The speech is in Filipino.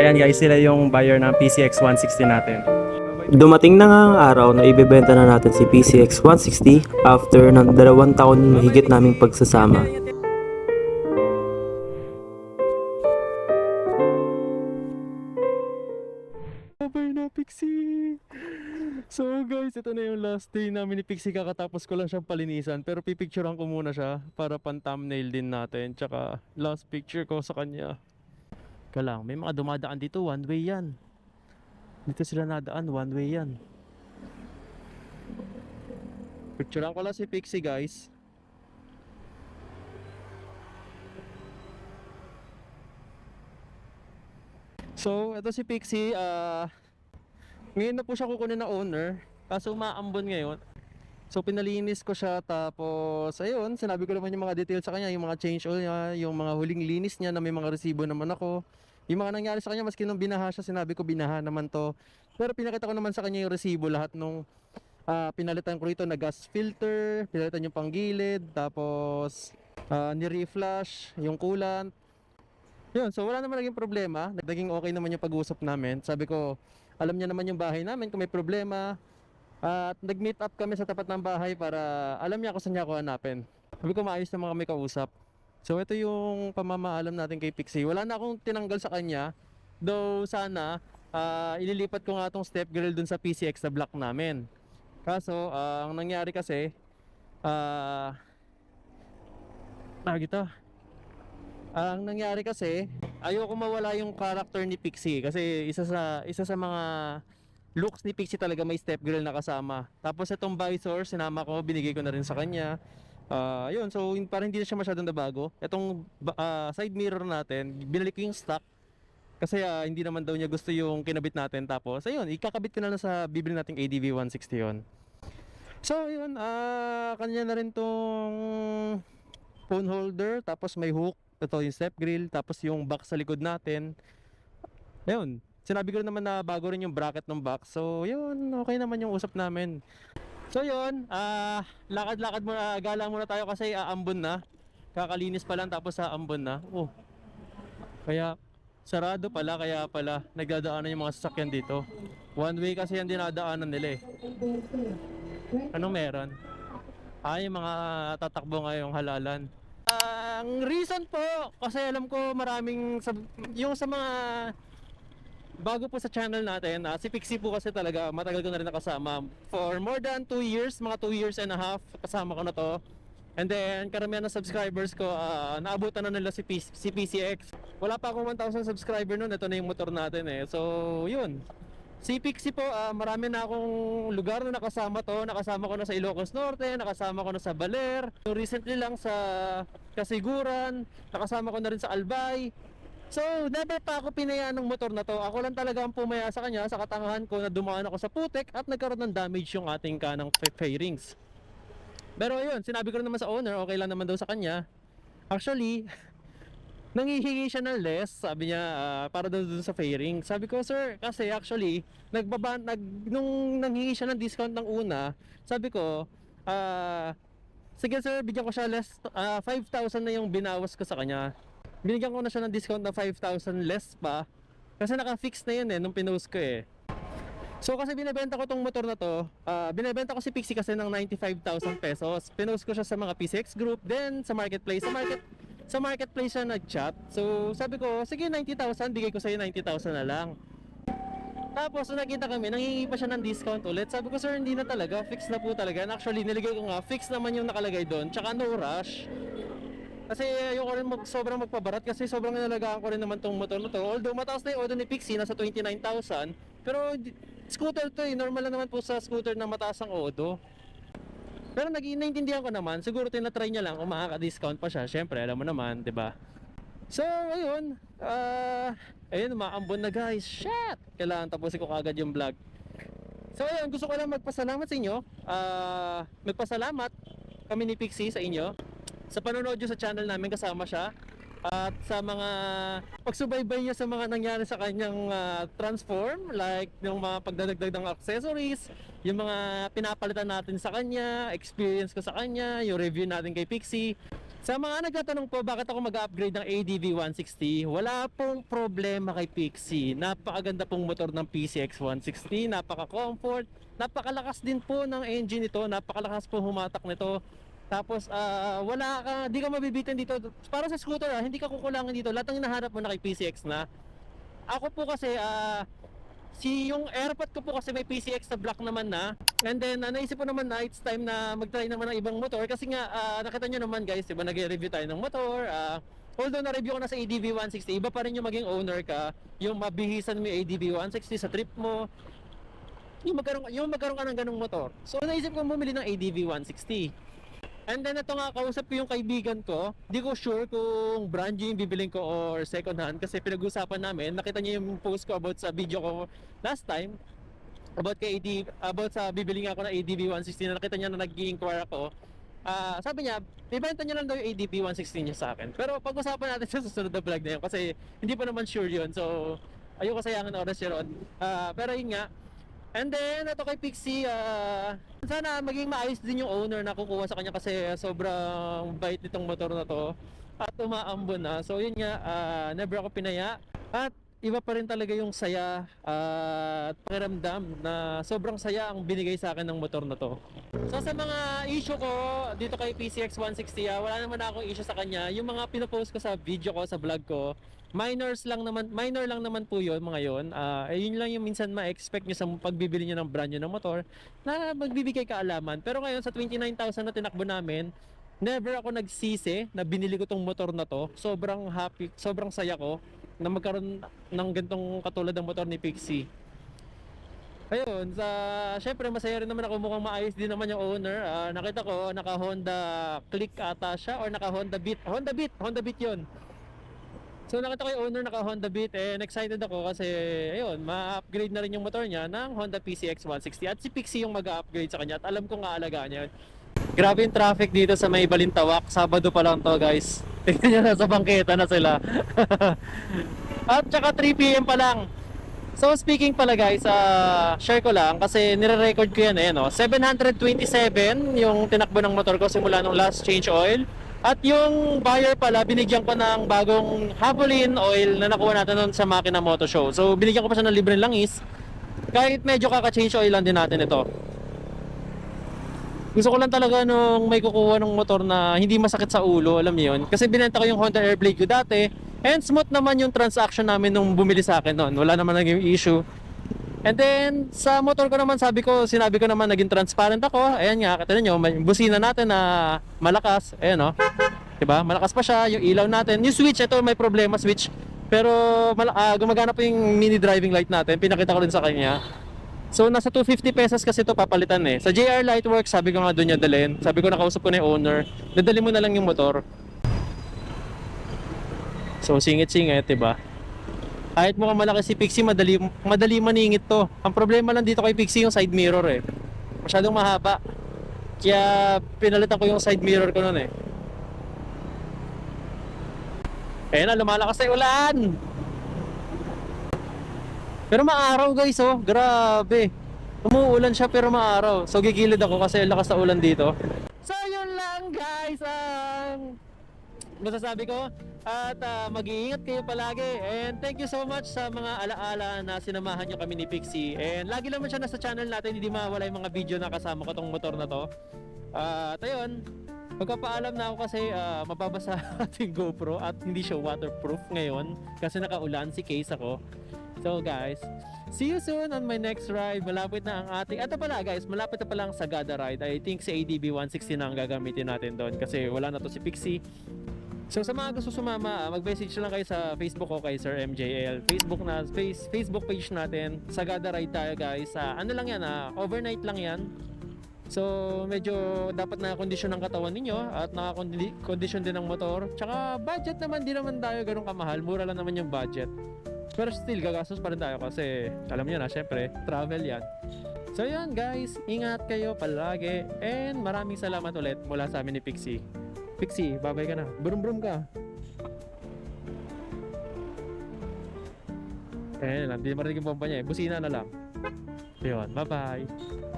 Ayan guys, sila yung buyer ng PCX 160 natin. Dumating na nga ang araw na ibebenta na natin si PCX 160 after ng dalawang taon mahigit naming pagsasama. Over na, Pixie! So guys, ito na yung last day namin ni Pixie kakatapos ko lang siyang palinisan pero pipicturean ko muna siya para pan thumbnail din natin tsaka last picture ko sa kanya. Ka lang, may mga dumadaan dito, one way yan. Dito sila nadaan, one way yan. Picturean ko lang si Pixie guys. So, ito si Pixie, ah ngayon na po siya kukunin na owner, kaso umaambon ngayon. So pinalinis ko siya tapos ayun, sinabi ko naman yung mga details sa kanya, yung mga change oil niya, yung mga huling linis niya na may mga resibo naman ako. Yung mga nangyari sa kanya, maski nung binaha siya, sinabi ko binaha naman to. Pero pinakita ko naman sa kanya yung resibo lahat nung ah, pinalitan ko rito na gas filter, pinalitan yung panggilid, tapos uh, ni-reflash, yung coolant. Yun, so wala naman naging problema. Naging okay naman yung pag-uusap namin. Sabi ko, alam niya naman yung bahay namin kung may problema. At nag-meet up kami sa tapat ng bahay para alam niya kung saan niya ako hanapin. Sabi ko maayos naman kami kausap. So ito yung pamamaalam natin kay Pixie. Wala na akong tinanggal sa kanya. Though sana ah, ililipat ko nga tong step grill dun sa PCX sa block namin. Kaso ah, ang nangyari kasi ah tawag ito. Ang nangyari kasi, ayoko mawala yung character ni Pixie kasi isa sa isa sa mga looks ni Pixie talaga may step grill na kasama. Tapos itong visor, sinama ko, binigay ko na rin sa kanya. Ah, yun, so parang hindi na siya masyadong nabago. Itong ah, side mirror natin, binalik ko yung stock kasi ah, hindi naman daw niya gusto yung kinabit natin. Tapos, ayun, ikakabit ko na lang sa bibili nating ADV 160 yun. So, yun, ah, kanya na rin tong phone holder, tapos may hook, ito yung step grill, tapos yung box sa likod natin. Ayun, sinabi ko naman na bago rin yung bracket ng box. So, yun, okay naman yung usap namin. So, yun, ah, lakad-lakad muna, gala muna tayo kasi aambon na. Kakalinis pa lang tapos aambon na. Oh. Kaya sarado pala kaya pala nagdadaanan yung mga sasakyan dito. One way kasi yung dinadaanan nila eh. Anong meron? Ah, yung mga tatakbo ngayong halalan. Ang reason po, kasi alam ko maraming, yung sa mga bago po sa channel natin, ah, si Pixie po kasi talaga matagal ko na rin nakasama. For more than 2 years, mga 2 years and a half, kasama ko na to. And then, karamihan ng subscribers ko, ah, naabutan na nila si, P- si PCX. Wala pa akong 1,000 subscriber noon, ito na yung motor natin eh. So, yun. Si Pixie po, ah, marami na akong lugar na nakasama to. Nakasama ko na sa Ilocos Norte, nakasama ko na sa Baler. So, recently lang sa Kasiguran, nakasama ko na rin sa Albay. So, never pa ako pinayaan ng motor na to. Ako lang talaga ang pumaya sa kanya sa katangahan ko na dumaan ako sa putek at nagkaroon ng damage yung ating kanang fa- fairings. Pero yun, sinabi ko naman sa owner, okay lang naman daw sa kanya. Actually, nangihingi siya ng less, sabi niya, ah, para daw dun sa fairing. Sabi ko, sir, kasi actually, nagbaba, nag, nung nanghingi siya ng discount ng una, sabi ko, ah, sige sir, bigyan ko siya less, ah, 5,000 na yung binawas ko sa kanya. Binigyan ko na siya ng discount na 5,000 less pa, kasi naka-fix na yun eh, nung pinost ko eh. So kasi binebenta ko tong motor na to, ah, binebenta ko si Pixie kasi ng 95,000 pesos. Pinost ko siya sa mga PCX group, then sa marketplace. Sa market sa marketplace siya nag-chat. So sabi ko, sige 90,000, bigay ko sa 90,000 na lang. Tapos nung nakita kami, nangingi pa siya ng discount ulit. Sabi ko, sir, hindi na talaga. Fix na po talaga. And actually, niligay ko nga, fix naman yung nakalagay doon. Tsaka no rush. Kasi ayoko rin mag, sobrang magpabarat kasi sobrang nalagaan ko rin naman tong motor na to. Although mataas na yung odo ni Pixie, nasa 29,000. Pero scooter to eh, normal lang naman po sa scooter na mataas ang odo. Pero nag naiintindihan ko naman, siguro tinatry niya lang kung makaka-discount pa siya. Siyempre, alam mo naman, 'di ba? So, ayun. Ah, ayun, umaambon na guys. Shit! Kailangan tapusin ko kagad yung vlog. So, ayun, gusto ko lang magpasalamat sa inyo. Ah, magpasalamat kami ni Pixie sa inyo sa panonood nyo sa channel namin kasama siya. At sa mga pagsubaybay niya sa mga nangyari sa kanyang ah, transform like yung mga pagdadagdag ng accessories yung mga pinapalitan natin sa kanya experience ko sa kanya yung review natin kay Pixie. Sa mga nagtatanong po bakit ako mag-upgrade ng ADV 160, wala pong problema kay Pixie. Napakaganda pong motor ng PCX 160, napaka-comfort, napakalakas din po ng engine nito, napakalakas po humatak nito. Tapos ah, wala ka, di ka mabibitin dito. Para sa scooter ah, hindi ka kukulangan dito. Lahat ng hinaharap mo na kay PCX na. Ako po kasi ah, si yung airpot ko po kasi may PCX na black naman na. And then uh, naisip ko naman na it's time na mag-try naman ng ibang motor kasi nga ah, nakita nyo naman guys, 'di ba nag-review tayo ng motor. ah, although na-review ko na sa ADV 160, iba pa rin yung maging owner ka, yung mabihisan mo yung ADV 160 sa trip mo. Yung magkaroon, yung magkaroon ka ng ganung motor. So naisip ko bumili ng ADV 160. And then ito nga, kausap ko yung kaibigan ko. Di ko sure kung brand new yung bibiling ko or second hand kasi pinag-usapan namin. Nakita niya yung post ko about sa video ko last time. About kay AD, about sa bibiling ako ng ADV 160 na nakita niya na nag-inquire ako. Ah, sabi niya, ibenta niya lang daw yung ADV 160 niya sa akin. Pero pag-usapan natin sa susunod na vlog na yun kasi hindi pa naman sure yun. So, ayoko sayangin oras yun. ron. Ah, pero yun nga, And then, ito kay Pixie, ah, sana maging maayos din yung owner na kukuha sa kanya kasi sobrang bait nitong motor na to at umaambon na. So yun nga, ah, never ako pinaya at iba pa rin talaga yung saya ah, at pakiramdam na sobrang saya ang binigay sa akin ng motor na to. So sa mga issue ko dito kay PCX 160, ah, wala naman akong issue sa kanya. Yung mga pinopost ko sa video ko, sa vlog ko, minors lang naman, minor lang naman po yun mga yun. Ah, eh, yun lang yung minsan ma-expect nyo sa pagbibili nyo ng brand nyo ng motor na magbibigay kaalaman. Pero ngayon sa 29,000 na tinakbo namin, never ako nagsisi na binili ko tong motor na to. Sobrang happy, sobrang saya ko na magkaroon ng gantong katulad ng motor ni Pixie. Ayun, sa syempre masaya rin naman ako mukhang maayos din naman yung owner. Ah, nakita ko naka Honda Click ata siya or naka Honda Beat. Honda Beat, Honda Beat 'yon. So nakita ko yung owner naka Honda Beat and excited ako kasi ayun, ma-upgrade na rin yung motor niya ng Honda PCX 160 at si Pixie yung mag-upgrade sa kanya at alam ko nga alagaan niya yun. Grabe yung traffic dito sa may Balintawak. Sabado pa lang to guys. Tingnan nyo nasa bangketa na sila. at saka 3pm pa lang. So speaking pala guys, ah, share ko lang kasi nire-record ko yan eh, no? 727 yung tinakbo ng motor ko simula nung last change oil. At yung buyer pala, binigyan ko ng bagong Havolin oil na nakuha natin nun sa Makina Moto Show. So binigyan ko pa siya ng libreng langis. Kahit medyo kaka-change oil lang din natin ito. Gusto ko lang talaga nung may kukuha ng motor na hindi masakit sa ulo, alam niyo yun. Kasi binenta ko yung Honda Airblade ko dati. And smooth naman yung transaction namin nung bumili sa akin noon. Wala naman naging issue. And then, sa motor ko naman, sabi ko, sinabi ko naman, naging transparent ako. Ayan nga, katulad nyo, may busina natin na malakas. Ayan o. Diba? Malakas pa siya, yung ilaw natin. Yung switch, ito may problema, switch. Pero ah, gumagana po yung mini driving light natin. Pinakita ko rin sa kanya. So nasa 250 pesos kasi ito papalitan eh. Sa JR Lightworks, sabi ko nga doon niya dalhin. Sabi ko nakausap ko na yung owner. Dadali mo na lang yung motor. So singit-singit, 'di ba? Kahit mukhang malaki si Pixie, madali madali maningit 'to. Ang problema lang dito kay Pixie yung side mirror eh. Masyadong mahaba. Kaya pinalitan ko yung side mirror ko noon eh. Eh na, lumalakas na ulan. Pero maaraw guys oh, grabe. Umuulan siya pero maaraw. So gigilid ako kasi lakas na ulan dito. So yun lang guys ang masasabi ko at ah, mag-iingat kayo palagi and thank you so much sa mga alaala na sinamahan nyo kami ni Pixie and lagi naman siya nasa channel natin hindi mawala yung mga video na kasama ko tong motor na to Ah, at ayun magpapaalam na ako kasi ah, mababasa ating GoPro at hindi siya waterproof ngayon kasi nakaulan si case ako So guys, see you soon on my next ride. Malapit na ang ating... Ito pala guys, malapit na pala ang Sagada ride. I think si ADB 160 na ang gagamitin natin doon kasi wala na to si Pixie. So sa mga gusto sumama, mag-message lang kayo sa Facebook ko kay Sir MJL. Facebook na face, Facebook page natin. Sagada ride tayo guys. Ah, ano lang yan ah, overnight lang yan. So medyo dapat na kondisyon ng katawan ninyo at naka-condition din ng motor. Tsaka budget naman di naman tayo ganun kamahal. Mura lang naman yung budget. Pero still, gagastos pa rin tayo kasi alam niyo na, syempre, travel yan. So yun guys, ingat kayo palagi and maraming salamat ulit mula sa amin ni Pixie. Pixie, babay ka na. Brum brum ka. Eh, lang, di marinig yung pompa niya eh. Busina na lang. Yun, bye-bye.